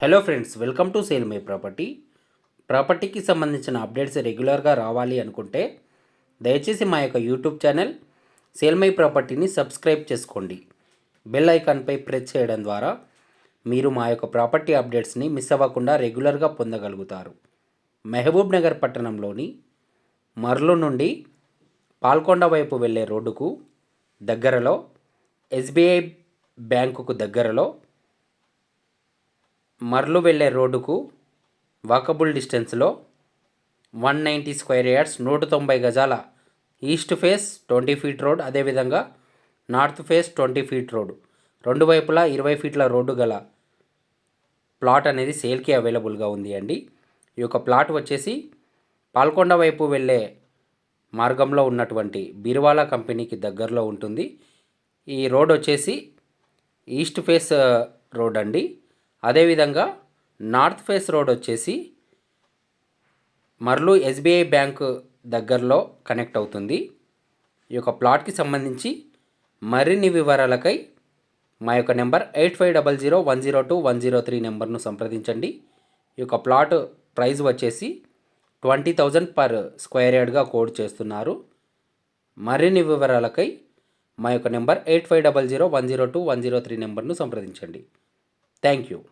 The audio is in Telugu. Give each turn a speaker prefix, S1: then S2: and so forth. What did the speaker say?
S1: Hello friends welcome to sale my property ప్రాపర్టీకి సంబంధించిన అప్డేట్స్ రెగ్యులర్గా రావాలి అనుకుంటే దయచేసి మా యొక్క యూట్యూబ్ ఛానల్ సేల్ మై ప్రాపర్టీని సబ్స్క్రైబ్ చేసుకోండి. బెల్ ఐకాన్పై ప్రెస్ చేయడం ద్వారా మీరు మా యొక్క ప్రాపర్టీ అప్డేట్స్ని మిస్ అవ్వకుండా రెగ్యులర్గా పొందగలుగుతారు. మెహబూబ్ నగర్ పట్టణంలోని మర్లు నుండి పాల్కొండ వైపు వెళ్ళే రోడ్డుకు దగ్గరలో ఎస్బీఐ బ్యాంకుకు దగ్గరలో మర్లు వెళ్ళే రోడ్డుకు వాకబుల్ డిస్టెన్స్లో వన్ నైంటీ స్క్వేర్ యార్డ్స్ నూట తొంభై గజాల east face twenty feet road అదేవిధంగా north face twenty feet road. రెండు వైపులా ఇరవై ఫీట్ల రోడ్డు గల ప్లాట్ అనేది సేల్కి అవైలబుల్గా ఉంది అండి. ఈ యొక్క ప్లాట్ వచ్చేసి పాల్కొండ వైపు వెళ్ళే మార్గంలో ఉన్నటువంటి బీర్వాలా కంపెనీకి దగ్గరలో ఉంటుంది. ఈ రోడ్ వచ్చేసి ఈస్ట్ ఫేస్ రోడ్ అండి. అదేవిధంగా నార్త్ ఫేస్ రోడ్ వచ్చేసి మర్లు ఎస్బీఐ బ్యాంక్ దగ్గరలో కనెక్ట్ అవుతుంది. ఈ యొక్క ప్లాట్కి సంబంధించి మరిన్ని వివరాలకై మా యొక్క number eight five double zero one zero two one zero three నెంబర్ను సంప్రదించండి. ఈ యొక్క ప్లాట్ ప్రైస్ వచ్చేసి ట్వంటీ థౌజండ్ పర్ స్క్వేర్ యార్డ్గా కోడ్ చేస్తున్నారు. మరిన్ని వివరాలకై మా యొక్క number eight five double zero one zero two one zero three నెంబర్ను సంప్రదించండి. Thank you.